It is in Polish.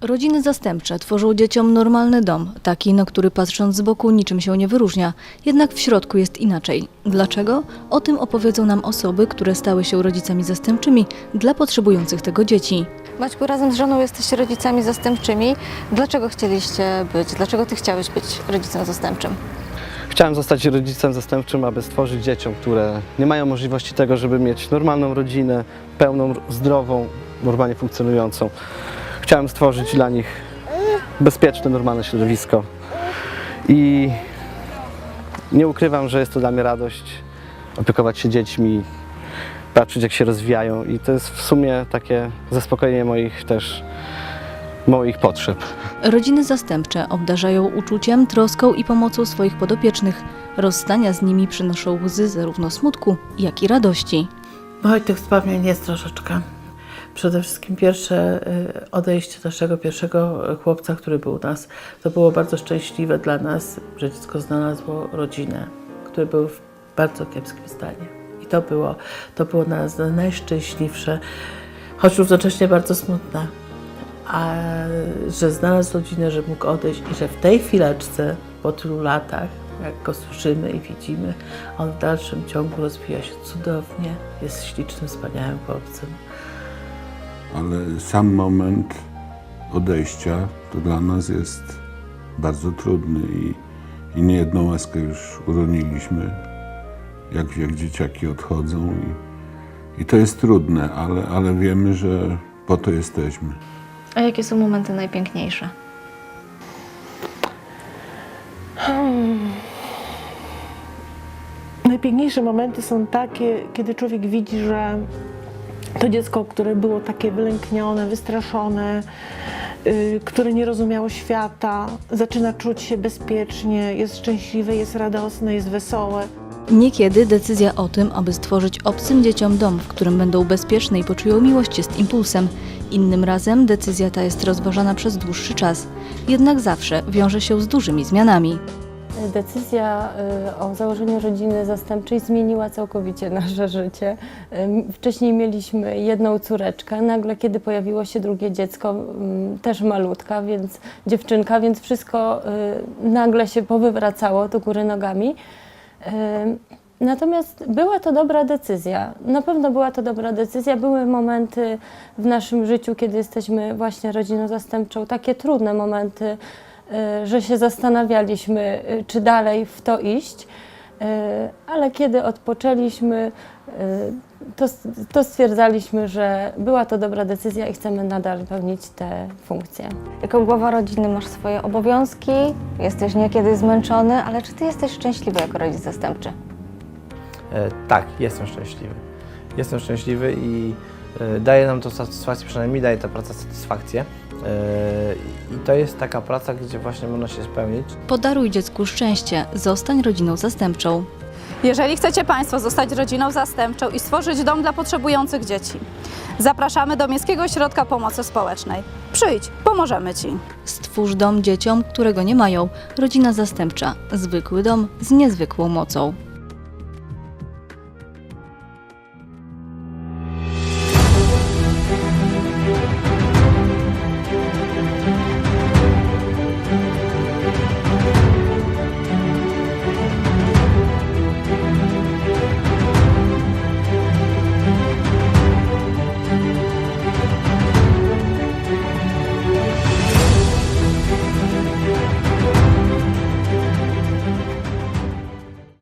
Rodziny zastępcze tworzą dzieciom normalny dom, taki, na który patrząc z boku niczym się nie wyróżnia. Jednak w środku jest inaczej. Dlaczego? O tym opowiedzą nam osoby, które stały się rodzicami zastępczymi dla potrzebujących tego dzieci. Maćku, razem z żoną jesteście rodzicami zastępczymi. Dlaczego chcieliście być? Dlaczego ty chciałeś być rodzicem zastępczym? Chciałem zostać rodzicem zastępczym, aby stworzyć dzieciom, które nie mają możliwości tego, żeby mieć normalną rodzinę, pełną, zdrową, normalnie funkcjonującą. Chciałem stworzyć dla nich bezpieczne, normalne środowisko. I nie ukrywam, że jest to dla mnie radość opiekować się dziećmi, patrzeć jak się rozwijają i to jest w sumie takie zaspokojenie moich też moich potrzeb. Rodziny zastępcze obdarzają uczuciem, troską i pomocą swoich podopiecznych. Rozstania z nimi przynoszą łzy zarówno smutku, jak i radości. Oj, tych wspomnień jest troszeczkę. Przede wszystkim pierwsze y, odejście naszego pierwszego chłopca, który był u nas, to było bardzo szczęśliwe dla nas, że dziecko znalazło rodzinę, który był w bardzo kiepskim stanie. I to było, to było nas najszczęśliwsze, choć równocześnie bardzo smutne. A że znalazł rodzinę, że mógł odejść i że w tej chwileczce, po tylu latach, jak go słyszymy i widzimy, on w dalszym ciągu rozwija się cudownie, jest ślicznym, wspaniałym chłopcem. Ale sam moment odejścia to dla nas jest bardzo trudny i, i niejedną łaskę już uroniliśmy, jak, jak dzieciaki odchodzą i, i to jest trudne, ale, ale wiemy, że po to jesteśmy. A jakie są momenty najpiękniejsze? Najpiękniejsze momenty są takie, kiedy człowiek widzi, że to dziecko, które było takie wylęknione, wystraszone, y, które nie rozumiało świata, zaczyna czuć się bezpiecznie, jest szczęśliwe, jest radosne, jest wesołe. Niekiedy decyzja o tym, aby stworzyć obcym dzieciom dom, w którym będą bezpieczne i poczują miłość, jest impulsem. Innym razem decyzja ta jest rozważana przez dłuższy czas. Jednak zawsze wiąże się z dużymi zmianami. Decyzja y, o założeniu rodziny zastępczej zmieniła całkowicie nasze życie. Wcześniej mieliśmy jedną córeczkę, nagle kiedy pojawiło się drugie dziecko, też malutka, więc dziewczynka, więc wszystko y, nagle się powywracało do góry nogami. Natomiast była to dobra decyzja. Na pewno była to dobra decyzja. Były momenty w naszym życiu, kiedy jesteśmy właśnie rodziną zastępczą, takie trudne momenty, że się zastanawialiśmy, y, czy dalej w to iść, Y, ale kiedy odpoczęliśmy, to, to stwierdzaliśmy, że była to dobra decyzja i chcemy nadal pełnić te funkcje. Jako głowa rodziny masz swoje obowiązki, jesteś niekiedy zmęczony, ale czy ty jesteś szczęśliwy jako rodzic zastępczy? E, tak, jestem szczęśliwy. Jestem szczęśliwy i e, daje nam to satysfakcję, przynajmniej mi daje ta praca satysfakcję. E, I to jest taka praca, gdzie właśnie można się spełnić. Podaruj dziecku szczęście, zostań rodziną zastępczą. Jeżeli chcecie Państwo zostać rodziną zastępczą i stworzyć dom dla potrzebujących dzieci, zapraszamy do Miejskiego Ośrodka Pomocy Społecznej. Przyjdź, pomożemy Ci. Stwórz dom dzieciom, którego nie mają. Rodzina zastępcza. Zwykły dom z niezwykłą mocą.